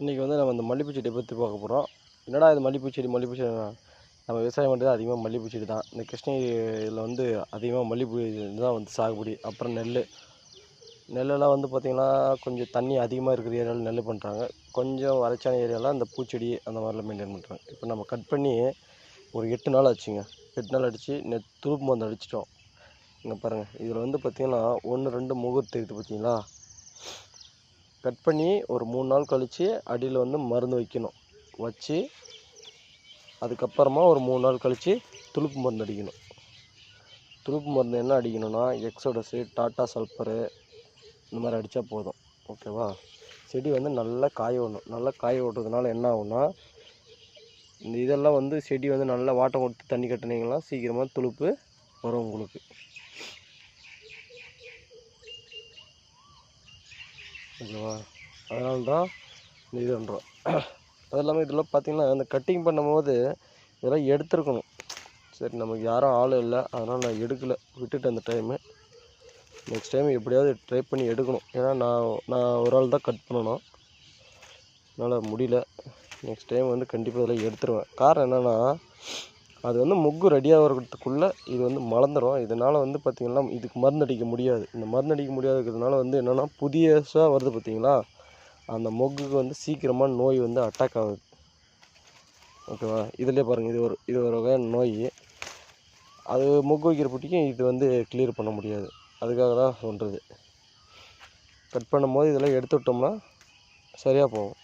இன்றைக்கி வந்து நம்ம இந்த மல்லிகைப்பூ செடியை பற்றி பார்க்க போகிறோம் என்னடா இது மல்லிகைப்பூ செடி மல்லிகைப்பூ செடி நம்ம விவசாயம் பண்ணுறது அதிகமாக மல்லிகைப்பூ செடி தான். இந்த கிருஷ்ணகிரியில் வந்து அதிகமாக மல்லிகைப்பூ இதுதான் வந்து சாகுபடி. அப்புறம் நெல். நெல்லெல்லாம் வந்து பார்த்திங்கன்னா கொஞ்சம் தண்ணி அதிகமாக இருக்கிற ஏரியாவில் நெல் பண்ணுறாங்க கொஞ்சம் வறட்சியான ஏரியாவில் அந்த பூச்செடி அந்த மாதிரிலாம் மெயின்டைன் பண்ணுறாங்க இப்போ நம்ம கட் பண்ணி ஒரு எட்டு நாள் ஆச்சுங்க. எட்டு நாள் அடித்து நெ துருப்பு மருந்து அடிச்சிட்டோம். இங்கே பாருங்கள் இதில் வந்து பார்த்திங்கன்னா ஒன்று ரெண்டு முகூர்த்து இருக்குது பார்த்தீங்களா கட் பண்ணி ஒரு மூணு நாள் கழித்து அடியில் வந்து மருந்து வைக்கணும். வச்சு அதுக்கப்புறமா ஒரு மூணு நாள் கழித்து துளுப்பு மருந்து அடிக்கணும். துளுப்பு மருந்து என்ன அடிக்கணும்னா எக்ஸோடஸு டாட்டா சல்பரு இந்த மாதிரி அடித்தா போதும். ஓகேவா செடி வந்து நல்லா காய விடணும். நல்லா காய விடுறதுனால என்ன ஆகும்னா இந்த இதெல்லாம் வந்து செடி வந்து நல்லா வாட்டம் கொடுத்து தண்ணி கட்டினீங்கன்னா சீக்கிரமாக துளுப்பு வரும் உங்களுக்கு. ஓகேவா? அதனால தான் இந்த இது பண்ணுறோம் அது இல்லாமல் இதெல்லாம் பார்த்தீங்கன்னா அந்த கட்டிங் பண்ணும்போது இதெல்லாம் எடுத்துருக்கணும். சரி நமக்கு யாரும் ஆள் இல்லை. அதனால் நான் எடுக்கலை. விட்டுட்டு அந்த டைமு நெக்ஸ்ட் டைம் எப்படியாவது ட்ரை பண்ணி எடுக்கணும். ஏன்னா நான் நான் ஒரு ஆள் தான் கட் பண்ணணும். என்னால் முடியல. நெக்ஸ்ட் டைம் வந்து கண்டிப்பாக இதெல்லாம் எடுத்துருவேன். காரணம் என்னென்னா அது வந்து முக்கு ரெடியாகிறதுக்குள்ளே இது வந்து மலர்ந்துடும் இதனால் வந்து பார்த்திங்கன்னா இதுக்கு மருந்து அடிக்க முடியாது. இந்த மருந்து அடிக்க முடியாதுக்கிறதுனால வந்து என்னென்னா புதியசாக வருது பார்த்திங்களா அந்த மொக்குக்கு வந்து சீக்கிரமாக நோய் வந்து அட்டாக் ஆகுது. ஓகேவா இதுலேயே பாருங்கள் இது ஒரு இது ஒரு வகையான நோய். அது மொக்கு வைக்கிற பிடிக்கும் இது வந்து கிளியர் பண்ண முடியாது. அதுக்காக தான் சொல்கிறது கட் பண்ணும்போது இதெல்லாம் எடுத்து விட்டோம்னா சரியாக போகும்.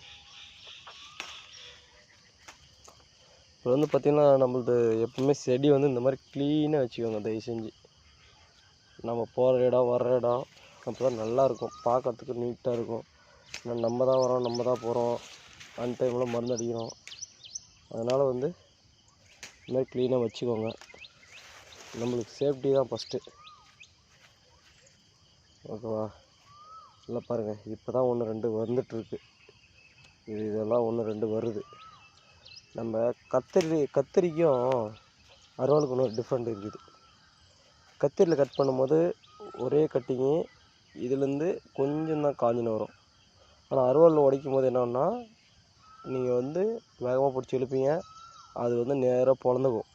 இப்போ வந்து பார்த்திங்கன்னா நம்மளது எப்பவுமே செடி வந்து இந்த மாதிரி க்ளீனாக வச்சுக்கோங்க தயவு செஞ்சு. நம்ம போகிற இடம் வர்ற இடம் அப்போ தான் நல்லாயிருக்கும். பார்க்கறதுக்கு நீட்டாக இருக்கும். ஏன்னா நம்ம தான் வரோம் நம்ம தான் போகிறோம் அன் டைமில் மருந்து அடிக்கிறோம். அதனால் வந்து இந்த மாதிரி க்ளீனாக வச்சுக்கோங்க. நம்மளுக்கு சேஃப்டி தான் ஃபஸ்ட்டு ஓகேவா? இல்லை பாருங்கள் இப்போ தான் ஒன்று ரெண்டு வந்துட்டுருக்கு. இது இதெல்லாம் ஒன்று ரெண்டு வருது. நம்ம கத்திரி கத்திரிக்கும் அருவாளுக்கு இன்னொரு டிஃப்ரெண்ட் இருக்குது. கத்திரியில் கட் பண்ணும்போது ஒரே கட்டிங்கு இதுலேருந்து கொஞ்சம் தான் காஞ்சின்னு வரும். ஆனால் அருவாளில் உடைக்கும் போது என்னன்னா நீங்கள் வந்து வேகமாக பிடிச்சி இழுப்பீங்க அது வந்து நேராக பொழந்துக்கும்.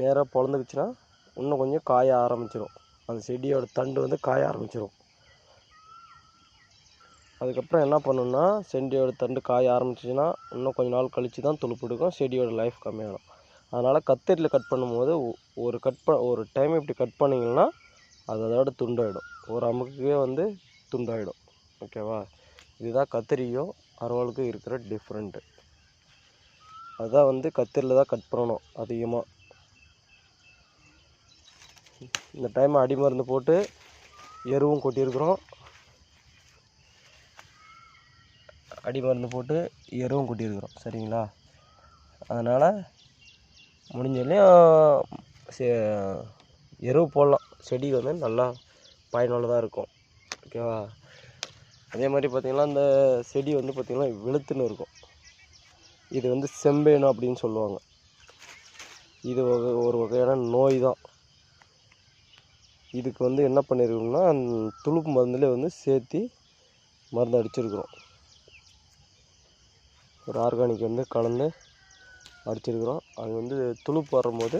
நேராக பொழந்துக்குச்சுன்னா இன்னும் கொஞ்சம் காய ஆரம்பிச்சிடும் அந்த செடியோட தண்டு வந்து காய ஆரம்பிச்சிடும் அதுக்கப்புறம் என்ன பண்ணணுன்னா செடியோட தண்டு காய ஆரம்பிச்சிச்சுன்னா இன்னும் கொஞ்ச நாள் கழித்து தான் துளுப்பு எடுக்கும் செடியோட லைஃப் கம்மியாகிடும் அதனால் கத்திரியில் கட் பண்ணும்போது ஒரு கட் ப ஒரு டைம் இப்படி கட் பண்ணிங்கன்னா அது அதோட துண்டாயிடும். ஒரு அமுக்குக்கே வந்து துண்டாயிடும். ஓகேவா இதுதான் கத்திரியும் அறுவாளுக்கும் இருக்கிற டிஃப்ரெண்ட்டு அதுதான் வந்து கத்திரியில் தான் கட் பண்ணணும் அதிகமாக இந்த டைம் அடி மருந்து போட்டு எருவும் கொட்டியிருக்கிறோம். அடி மருந்து போட்டு எருவும் கொட்டியிருக்கிறோம். சரிங்களா? அதனால் முடிஞ்சவரையும் எருவு போடலாம். செடி வந்து நல்லா பயனுள்ளதாக இருக்கும். ஓகேவா அதே மாதிரி பார்த்திங்கன்னா இந்த செடி வந்து பார்த்திங்கன்னா வெளுத்துன்னு இருக்கும். இது வந்து செம்பேனு அப்படின்னு சொல்லுவாங்க. இது ஒரு வகையான நோய் தான் இதுக்கு வந்து என்ன பண்ணியிருக்கோம்னா துளுப்பு மருந்துலேயே வந்து சேர்த்து மருந்து அடிச்சிருக்கிறோம். ஒரு ஆர்கானிக் வந்து கலந்து அடிச்சிருக்கிறோம். அது வந்து துளுப்பு வரும்போது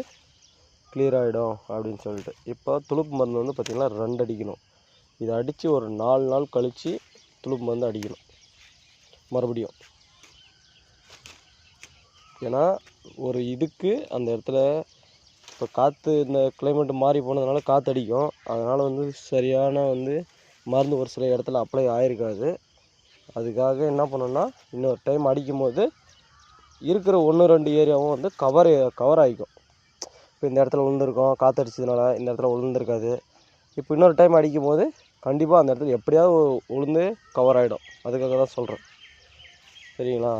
கிளியர் ஆகிடும் அப்படின்னு சொல்லிட்டு. இப்போ துளுப்பு மருந்து வந்து பார்த்திங்கன்னா ரெண்டு அடிக்கணும். இதை அடித்து ஒரு நாலு நாள் கழித்து துளுப்பு மருந்து அடிக்கணும். மறுபடியும். ஏன்னா ஒரு இதுக்கு அந்த இடத்துல இப்போ காற்று இந்த கிளைமேட் மாறி போனதுனால காற்று அடிக்கும். அதனால் வந்து சரியான வந்து மருந்து ஒரு சில இடத்துல அப்ளை ஆகிருக்காது அதுக்காக என்ன பண்ணணும்னா இன்னொரு டைம் அடிக்கும்போது இருக்கிற ஒன்று ரெண்டு ஏரியாவும் வந்து கவர் கவர் ஆகிக்கும். இப்போ இந்த இடத்துல விழுந்துருக்கோம் காற்றடிச்சதுனால இந்த இடத்துல விழுந்துருக்காது. இப்போ இன்னொரு டைம் அடிக்கும்போது கண்டிப்பாக அந்த இடத்துல எப்படியாவது விழுந்து கவர் ஆகிடும் அதுக்காக தான் சொல்கிறேன் சரிங்களா?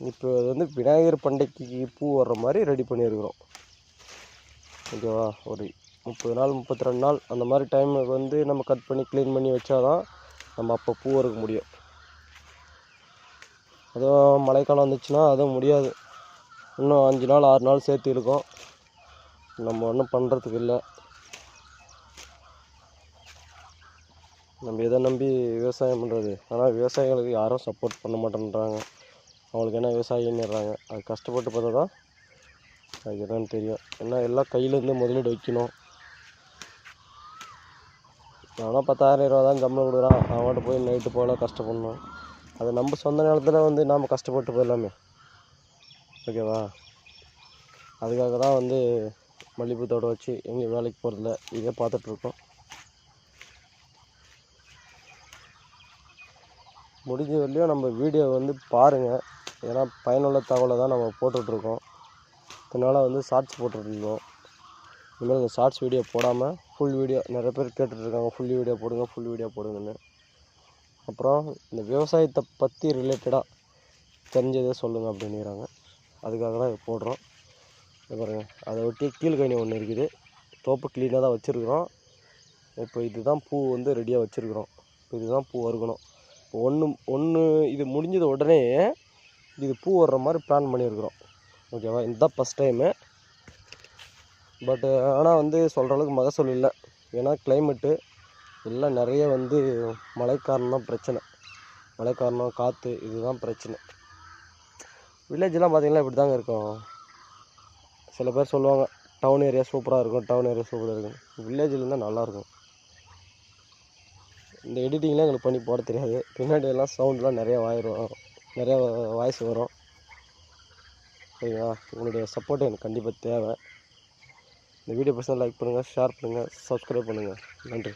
இப்போ இது வந்து விநாயகர் பண்டிகைக்கு பூ வர்ற மாதிரி ரெடி பண்ணியிருக்கிறோம். ஓகேவா? ஒரு முப்பது நாள் முப்பத்தி ரெண்டு நாள் அந்த மாதிரி டைமுக்கு வந்து நம்ம கட் பண்ணி க்ளீன் பண்ணி வச்சாதான் நம்ம அப்போ பூ இருக்க முடியும். அதுவும் மழைக்காலம் வந்துச்சுன்னா அதுவும் முடியாது. இன்னும் அஞ்சு நாள் ஆறு நாள் சேர்த்து இருக்கும். நம்ம ஒன்றும் பண்ணுறதுக்கு இல்லை. நம்ம எதை நம்பி விவசாயம் பண்ணுறது ஆனால் விவசாயிகளுக்கு யாரும் சப்போர்ட் பண்ண மாட்டேன்றாங்க. அவங்களுக்கு என்ன விவசாயின்னுறாங்க அது கஷ்டப்பட்டு பார்த்தா தான் அது என்னன்னு தெரியும். ஏன்னா எல்லாம் கையிலேருந்து முதலீடு வைக்கணும். ஆனால் பத்தாயிரம் ரூபா தான் கம்மில் கொடுக்குறான். அவன்கிட்ட போய் நைட்டு போகல கஷ்டப்படணும். அது நம்ம சொந்த நேரத்தில் வந்து நாம் கஷ்டப்பட்டு போயிடலாமே. ஓகேவா? அதுக்காக தான் வந்து மல்லிகைப்பூ தோட்டம் வச்சு எங்கேயும் வேலைக்கு போகிறதில்ல இதே பார்த்துட்ருக்கோம். முடிஞ்ச வரலையும் நம்ம வீடியோ வந்து பாருங்கள் ஏன்னா பயனுள்ள தகவலை தான் நம்ம போட்டுட்ருக்கோம். இதனால் வந்து ஷார்ட்ஸ் போட்டுட்ருக்கோம். இனிமேல் இந்த ஷார்ட்ஸ் வீடியோ போடாமல் ஃபுல் வீடியோ நிறைய பேர் கேட்டுட்ருக்காங்க ஃபுல் வீடியோ போடுங்க ஃபுல் வீடியோ போடுங்கன்னு. அப்புறம் இந்த விவசாயத்தை பற்றி ரிலேட்டடாக தெரிஞ்சதை சொல்லுங்கள் அப்படின்னுறாங்க அதுக்காக தான் இதை போடுறோம். பாருங்கள் அதை ஒட்டி கீழ்கணி ஒன்று இருக்குது. தோப்பு க்ளீனாக தான் வச்சுருக்குறோம். இப்போ இதுதான் பூ வந்து ரெடியாக வச்சுருக்குறோம். இப்போ இதுதான் பூ அறுக்கணும். இப்போ ஒன்று ஒன்று இது முடிஞ்சது உடனே இது பூ வர்ற மாதிரி பிளான் பண்ணியிருக்கிறோம். ஓகேவா இதுதான் ஃபஸ்ட் டைமு பட்டு ஆனால் வந்து சொல்கிற அளவுக்கு மகசூல் இல்லை. ஏன்னா கிளைமேட்டு எல்லாம் நிறைய வந்து மழை காரணம் தான் பிரச்சனை. மழை காரணம் காற்று இதுதான் பிரச்சனை. வில்லேஜ்லாம் பார்த்தீங்கன்னா இப்படி தாங்க இருக்கும். சில பேர் சொல்லுவாங்க டவுன் ஏரியா சூப்பராக இருக்கும் டவுன் ஏரியா சூப்பராக இருக்கும் வில்லேஜில் இருந்தால் நல்லாயிருக்கும். இந்த எடிட்டிங்லாம் எங்களுக்கு பண்ணி போட தெரியாது. பின்னாடி எல்லாம் சவுண்ட்லாம் நிறைய வாயிரும். நிறையா வாய்ஸ் வரும். சரிங்களா? உங்களுடைய சப்போர்ட் எனக்கு கண்டிப்பாக தேவை. இந்த வீடியோ பசங்க லைக் பண்ணுங்கள் ஷேர் பண்ணுங்கள் சப்ஸ்கிரைப் பண்ணுங்கள் நன்றி.